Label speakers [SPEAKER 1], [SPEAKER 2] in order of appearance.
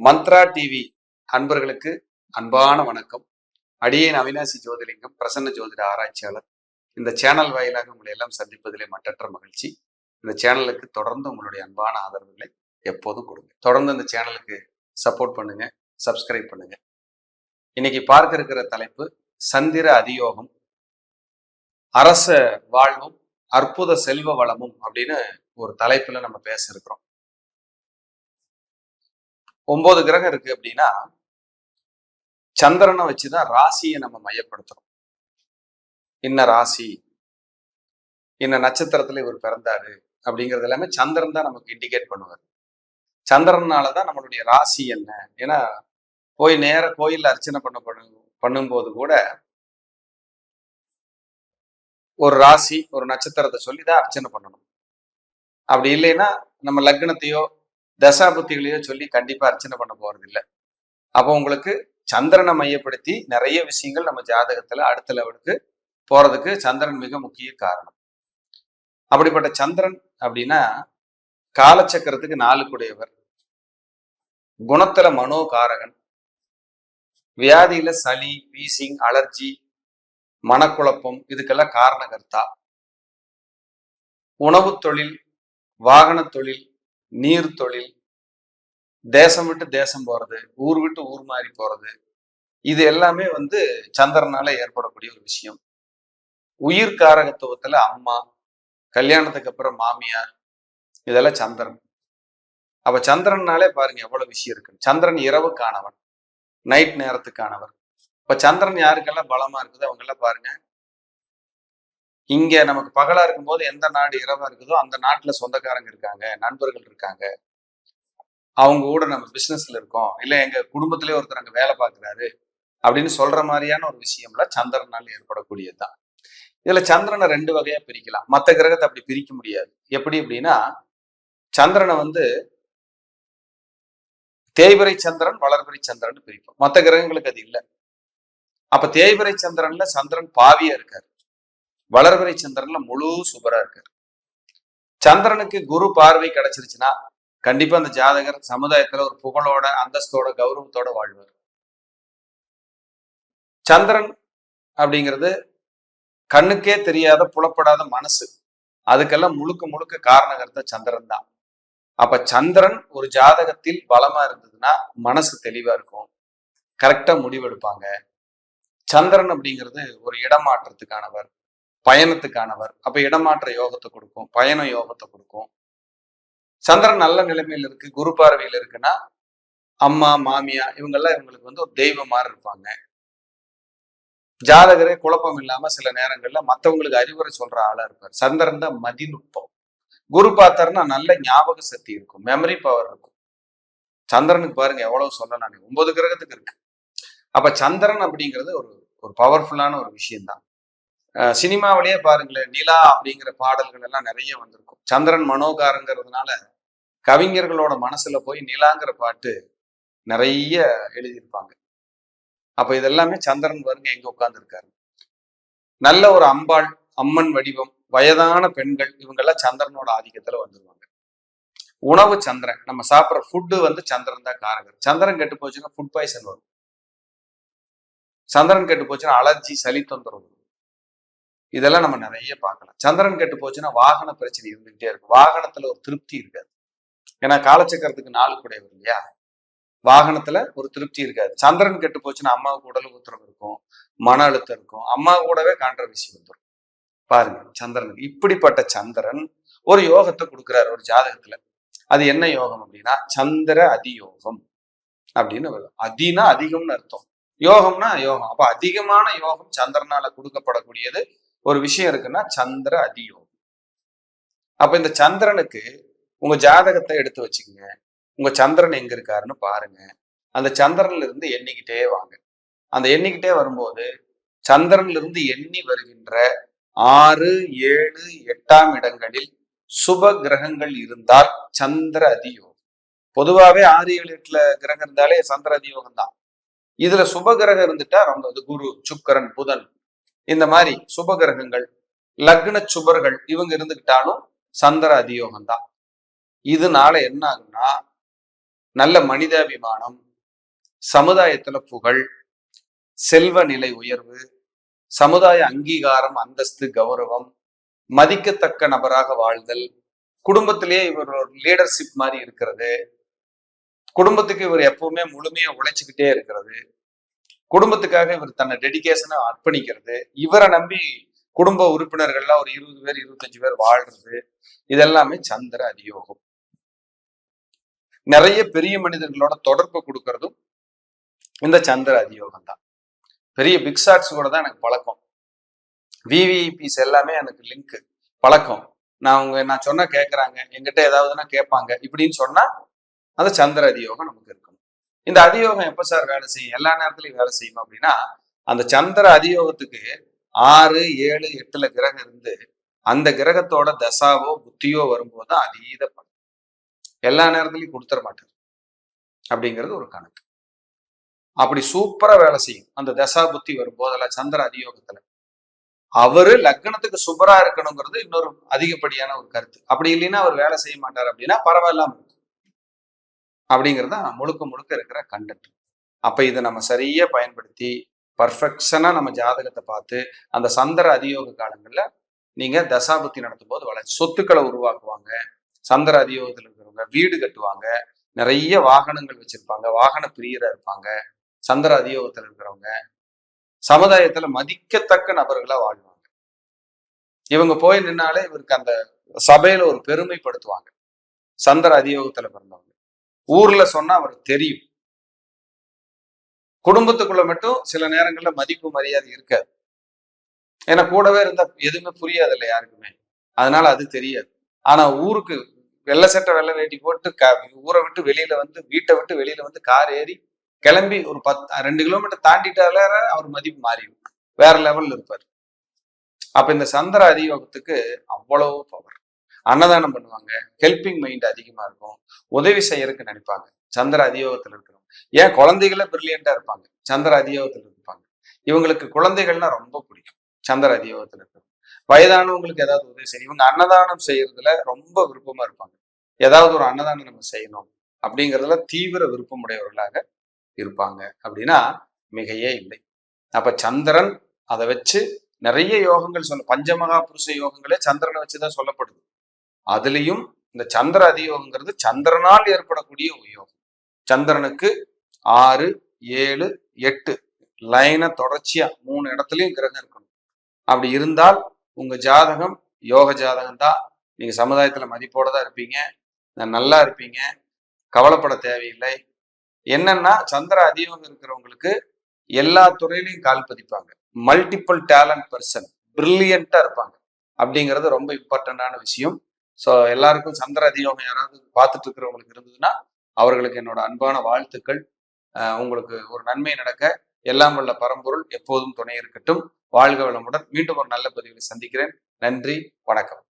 [SPEAKER 1] Mantra TV அன்பர்களுக்கு அன்பான வணக்கம். அடியேன் அவினாசி ஜோதிலிங்கம் பிரசன்ன ஜோதிட ஆராய்ச்சியாளர். இந்த சேனல் வாயிலாக உங்களை எல்லாம் சந்திப்பதிலே மற்றற்ற மகிழ்ச்சி. இந்த சேனலுக்கு தொடர்ந்து உங்களுடைய அன்பான ஆதரவுகளை எப்போதும் கொடுங்க. தொடர்ந்து இந்த சேனலுக்கு சப்போர்ட் பண்ணுங்க சப்ஸ்கிரைப் பண்ணுங்க. இன்னைக்கு பார்க்க இருக்கிற தலைப்பு சந்திர அதியோகம். அரச வாழ்வும் அற்புத செல்வ வளமும் அப்படின்னு ஒரு தலைப்புல நம்ம பேச இருக்கிறோம் ஒன்பது கிரகம் இருக்கு அப்படின்னா சந்திரனை வச்சுதான் ராசியை நம்ம மையப்படுத்துறோம். இன்ன ராசி? இன்ன நட்சத்திரத்துல இவர் பிறந்தாரு? அப்படிங்கிறது எல்லாமே சந்திரன் தான் நமக்கு இண்டிகேட் பண்ணுவார். சந்திரனால தான் நம்மளுடைய ராசி என்ன? ஏன்னா போய் நேர கோயில்ல அர்ச்சனை பண்ண பண்ணும் பண்ணும்போது கூட ஒரு ராசி ஒரு நட்சத்திரத்தை சொல்லி தான் அர்ச்சனை பண்ணணும். அப்படி இல்லைன்னா நம்ம லக்னத்தையோ தசாபுத்திகளையோ சொல்லி கண்டிப்பா அர்ச்சனை பண்ண போறது இல்லை அப்போ உங்களுக்கு சந்திரனை மையப்படுத்தி நிறைய விஷயங்கள் நம்ம ஜாதகத்துல அடுத்த லெவலுக்கு போறதுக்கு சந்திரன் மிக முக்கிய காரணம். அப்படிப்பட்ட சந்திரன் அப்படின்னா காலச்சக்கரத்துக்கு நாலு குடையவர். குணத்துல மனோகாரகன். வியாதியில சளி வீசிங் அலர்ஜி மனக்குழப்பம் இதுக்கெல்லாம் காரணகர்த்தா. உணவு தொழில் வாகன தொழில் நீர் தொழில் தேசம் விட்டு தேசம் போறது ஊர் விட்டு ஊர் மாறி போறது இது எல்லாமே வந்து சந்திரனால ஏற்படக்கூடிய ஒரு விஷயம். உயிர் காரகத்துவத்துல அம்மா கல்யாணத்துக்கு அப்புறம் மாமியார் இதெல்லாம் சந்திரன். அப்ப சந்திரன்னாலே பாருங்க எவ்வளவு விஷயம் இருக்கு. சந்திரன் இரவுக்கானவன் நைட் நேரத்துக்கானவர். இப்ப சந்திரன் யாருக்கெல்லாம் பலமா இருக்குதோ அவங்க எல்லாம் பாருங்க இங்க நமக்கு பகலா இருக்கும்போது எந்த நாடு இரவா இருக்குதோ அந்த நாட்டுல சொந்தக்காரங்க இருக்காங்க நண்பர்கள் இருக்காங்க. அவங்க கூட நம்ம பிசினஸ்ல இருக்கோம். இல்ல எங்க குடும்பத்திலே ஒருத்தர் அங்க வேலை பார்க்கிறாரு அப்படின்னு சொல்ற மாதிரியான ஒரு விஷயம்ல சந்திரனால் ஏற்படக்கூடியதுதான். இதுல சந்திரனை ரெண்டு வகையா பிரிக்கலாம். மற்ற கிரகத்தை அப்படி பிரிக்க முடியாது. எப்படி அப்படின்னா சந்திரனை வந்து தேய்பிரை சந்திரன் வளர்பிரை சந்திரன் பிரிப்போம் மற்ற கிரகங்களுக்கு அது இல்லை. அப்ப தேய்பிரை சந்திரன்ல சந்திரன் பாவியா இருக்காரு. வளர்பிறை சந்திரன்ல முழு சுபரா இருக்காரு. சந்திரனுக்கு குரு பார்வை கிடைச்சிருச்சுன்னா கண்டிப்பா அந்த ஜாதகர் சமுதாயத்துல ஒரு புகழோட அந்தஸ்தோட கௌரவத்தோட வாழ்வார். சந்திரன் அப்படிங்கிறது கண்ணுக்கே தெரியாத புலப்படாத மனசு. அதுக்கெல்லாம் முழுக்க முழுக்க காரணகர்த்த சந்திரன் தான். அப்ப சந்திரன் ஒரு ஜாதகத்தில் பலமா இருந்ததுன்னா மனசு தெளிவா இருக்கும். கரெக்டா முடிவெடுப்பாங்க. சந்திரன் அப்படிங்கிறது ஒரு இடமாற்றத்துக்கானவர் பயணத்துக்கானவர். அப்ப இடமாற்ற யோகத்தை கொடுக்கும் பயண யோகத்தை கொடுக்கும். சந்திரன் நல்ல நிலைமையில இருக்கு குரு பார்வையில் இருக்குன்னா அம்மா மாமியா இவங்கெல்லாம் இவங்களுக்கு வந்து ஒரு தெய்வம் மாதிரி இருப்பாங்க. ஜாதகரே குழப்பம் இல்லாம சில நேரங்கள்ல மத்தவங்களுக்கு அறிவுரை சொல்ற ஆளா இருப்பார். சந்திரன் தான் மதிநுட்பம். குரு பார்த்தாருன்னா நல்ல ஞாபக சக்தி இருக்கும் மெமரி பவர் இருக்கும். சந்திரனுக்கு பாருங்க எவ்வளவு சொல்ல நான் ஒன்பது கிரகத்துக்கு இருக்கு. அப்ப சந்திரன் அப்படிங்கிறது ஒரு ஒரு பவர்ஃபுல்லான ஒரு விஷயம்தான். சினிமாவிலேயே பாருங்களேன் நிலா அப்படிங்கிற பாடல்கள் எல்லாம் நிறைய வந்திருக்கும். சந்திரன் மனோகாரங்கிறதுனால கவிஞர்களோட மனசுல போய் நிலாங்கிற பாட்டு நிறைய எழுதியிருப்பாங்க. அப்ப இதெல்லாமே சந்திரன் பாருங்க எங்க உட்கார்ந்து இருக்காரு நல்ல ஒரு அம்பாள் அம்மன் வடிவம் வயதான பெண்கள் இவங்கெல்லாம் சந்திரனோட ஆதிக்கத்துல வந்துருவாங்க. உணவு சந்திரன் நம்ம சாப்பிட்ற ஃபுட்டு வந்து சந்திரன் தான் காரகர். சந்திரன் கெட்டு போச்சுன்னா ஃபுட் பாய்சன் வரும். சந்திரன் கெட்டு போச்சுன்னா அலர்ஜி சளி தொந்தரவு வரும். இதெல்லாம் நம்ம நிறைய பார்க்கலாம். சந்திரன் கெட்டு போச்சுன்னா வாகன பிரச்சனை இருந்துகிட்டே இருக்கும். வாகனத்துல ஒரு திருப்தி இருக்காது. ஏன்னா காலச்சக்கரத்துக்கு நாலு குடையவர் இல்லையா? வாகனத்துல ஒரு திருப்தி இருக்காது. சந்திரன் கெட்டு போச்சுன்னா அம்மாவுக்கு உடல் உத்தரவு இருக்கும் மன அழுத்தம் இருக்கும். அம்மா கூடவே கான்ட்ரவர்சி வந்துடும் பாருங்க சந்திரன் இப்படிப்பட்ட சந்திரன் ஒரு யோகத்தை கொடுக்குறாரு ஒரு ஜாதகத்துல. அது என்ன யோகம் அப்படின்னா சந்திர அதியோகம் அப்படின்னு வரும். அதினா அதிகம்னு அர்த்தம். யோகம்னா யோகம். அப்ப அதிகமான யோகம் சந்திரனால கொடுக்கப்படக்கூடியது ஒரு விஷயம் இருக்குன்னா சந்திர அதியோகம். அப்ப இந்த சந்திரனுக்கு உங்க ஜாதகத்தை எடுத்து வச்சுக்கோங்க. உங்க சந்திரன் எங்க இருக்காருன்னு பாருங்க. அந்த சந்திரன்ல இருந்து எண்ணிக்கிட்டே வாங்க. அந்த எண்ணிக்கிட்டே வரும்போது சந்திரன்ல இருந்து எண்ணி வருகின்ற ஆறு ஏழு எட்டாம் இடங்களில் சுப கிரகங்கள் இருந்தால் சந்திர அதியோகம். பொதுவாவே ஆறு ஏழு எட்டுல கிரகம் இருந்தாலே சந்திர அதியோகம் தான் இதுல சுப கிரகம் இருந்துட்டா ரொம்ப குரு சுக்கரன் புதன் இந்த மாதிரி சுப கிரகங்கள் லக்ன சுபர்கள் இவங்க இருந்துகிட்டாலும் சந்திர அதியோகம் தான் இதனால என்ன ஆகுன்னா நல்ல மனிதாபிமானம் சமுதாயத்துல புகழ் செல்வ நிலை உயர்வு சமுதாய அங்கீகாரம் அந்தஸ்து கௌரவம் மதிக்கத்தக்க நபராக வாழ்தல் குடும்பத்திலேயே இவர் ஒரு லீடர்ஷிப் மாதிரி இருக்கிறது குடும்பத்துக்கு இவர் எப்பவுமே முழுமையா உழைச்சுக்கிட்டே இருக்கிறது குடும்பத்துக்காக இவர் தன்னை டெடிகேஷனை அர்ப்பணிக்கிறது. இவரை நம்பி குடும்ப உறுப்பினர்கள்லாம் ஒரு இருபது பேர் இருபத்தஞ்சு பேர் வாழ்றது இதெல்லாமே சந்திர அதியோகம். நிறைய பெரிய மனிதர்களோட தொடர்பு கொடுக்கறதும் இந்த சந்திர அதியோகம் தான். பெரிய பிக் ஷாட்ஸ் கூட தான் எனக்கு பழக்கம். விவிபிஸ் எல்லாமே எனக்கு லிங்க் பழக்கம். நான் அவங்க நான் சொன்னா கேட்கறாங்க எங்கிட்ட ஏதாவதுன்னா கேட்பாங்க. இப்படின்னு சொன்னா அந்த சந்திர அதியோகம் நமக்கு இருக்கும். இந்த அதியோகம் எப்ப சார் வேலை செய்யும்? எல்லா நேரத்துலயும் வேலை செய்யும் அப்படின்னா அந்த சந்திர அதியோகத்துக்கு ஆறு ஏழு எட்டுல கிரகம் இருந்து அந்த கிரகத்தோட தசாவோ புத்தியோ வரும்போது தான் அதீத பலன். எல்லா நேரத்துலையும் கொடுத்துட மாட்டார். அப்படிங்கிறது ஒரு கணக்கு. அப்படி சூப்பரா வேலை செய்யும். அந்த தசா புத்தி வரும்போதெல்லாம் சந்திர அதியோகத்துல. அவரு லக்னத்துக்கு சுபரா இருக்கணுங்கிறது இன்னொரு அதிகப்படியான ஒரு கருத்து. அப்படி இல்லைன்னா அவர் வேலை செய்ய மாட்டார் அப்படின்னா பரவாயில்லாம இருக்கும். அப்படிங்கிறது தான் முழுக்க முழுக்க இருக்கிற கண்டென்ட் அப்ப இதை நம்ம சரியா பயன்படுத்தி பர்ஃபெக்ஷனாக நம்ம ஜாதகத்தை பார்த்து அந்த சந்திர அதியோக காலங்களில் நீங்க தசாபுத்தி நடத்தும் போது வளர்ச்சி சொத்துக்களை உருவாக்குவாங்க. சந்திர அதியோகத்துல இருக்கிறவங்க வீடு கட்டுவாங்க. நிறைய வாகனங்கள் வச்சிருப்பாங்க. வாகன பிரியரா இருப்பாங்க. சந்திர அதியோகத்துல இருக்கிறவங்க சமுதாயத்துல மதிக்கத்தக்க நபர்களா வாழ்வாங்க. இவங்க போய் நின்னாலே இவருக்கு அந்த சபையில ஒரு பெருமைப்படுத்துவாங்க. சந்திர அதியோகத்துல பிறந்தவங்க. ஊர்ல சொன்னா அவருக்கு தெரியும். குடும்பத்துக்குள்ள மட்டும் சில நேரங்கள்ல மதிப்பு மரியாதை இருக்காது. ஏன்னா கூடவே இருந்தா எதுவுமே புரியாது இல்லை யாருக்குமே. அதனால அது தெரியாது. ஆனா ஊருக்கு வெள்ளை சட்டை வெள்ளை வேட்டி போட்டு க ஊரை விட்டு வெளியில வந்து வீட்டை விட்டு வெளியில வந்து கார் ஏறி கிளம்பி ஒரு பத்து ரெண்டு கிலோமீட்டர் தாண்டிட்டால அவர் மதிப்பு மாறிடும். வேற லெவல்ல இருப்பார். அப்ப இந்த சந்திர அதியோகத்துக்கு அவ்வளவு பவர் அன்னதானம் பண்ணுவாங்க. ஹெல்பிங் மைண்ட் அதிகமா இருக்கும். உதவி செய்யறதுக்கு நினைப்பாங்க. சந்திர அதியோகத்துல இருக்கிறவங்க. ஏன்? குழந்தைகள பிரில்லியண்டா இருப்பாங்க. சந்திர அதியோகத்துல இருப்பாங்க. இவங்களுக்கு குழந்தைகள்னா ரொம்ப பிடிக்கும். சந்திர அதியோகத்துல இருக்கிறவங்க. வயதானவங்களுக்கு ஏதாவது உதவி செய்யும் இவங்க அன்னதானம் செய்யறதுல ரொம்ப விருப்பமா இருப்பாங்க. ஏதாவது ஒரு அன்னதானம் நம்ம செய்யணும் அப்படிங்கிறதுல தீவிர விருப்பமுடையவர்களாக இருப்பாங்க. அப்படின்னா மிகையே இல்லை. அப்ப சந்திரன் அதை வச்சு நிறைய யோகங்கள் சொல்ல பஞ்சமகா புருஷ யோகங்களே சந்திரனை வச்சுதான் சொல்லப்படுது. அதுலயும் இந்த சந்திர அதியோகங்கிறது சந்திரனால் ஏற்படக்கூடிய ஒரு சந்திரனுக்கு ஆறு ஏழு எட்டு லைனை தொடர்ச்சியா மூணு இடத்துலயும் கிரகம் இருக்கணும். அப்படி இருந்தால் உங்க ஜாதகம் யோக ஜாதகம் தான். நீங்க சமுதாயத்துல மதிப்போட தான் இருப்பீங்க. நல்லா இருப்பீங்க. கவலைப்பட தேவையில்லை. என்னன்னா சந்திர அதியோகம் இருக்கிறவங்களுக்கு எல்லா துறையிலையும் கால் பதிப்பாங்க. மல்டிபிள் டேலண்ட் பர்சன் பிரில்லியண்டா இருப்பாங்க. அப்படிங்கிறது ரொம்ப இம்பார்ட்டண்டான விஷயம். ஸோ எல்லாருக்கும் சந்திர அதியோகம் யாராவது பார்த்துட்டு இருக்கிறவங்களுக்கு இருந்ததுன்னா அவர்களுக்கு என்னோட அன்பான வாழ்த்துக்கள். உங்களுக்கு ஒரு நன்மை நடக்க எல்லாம் வல்ல பரம்பொருள் எப்போதும் துணை இருக்கட்டும். வாழ்க வளமுடன். மீண்டும் ஒரு நல்ல பதிவில் சந்திக்கிறேன். நன்றி வணக்கம்.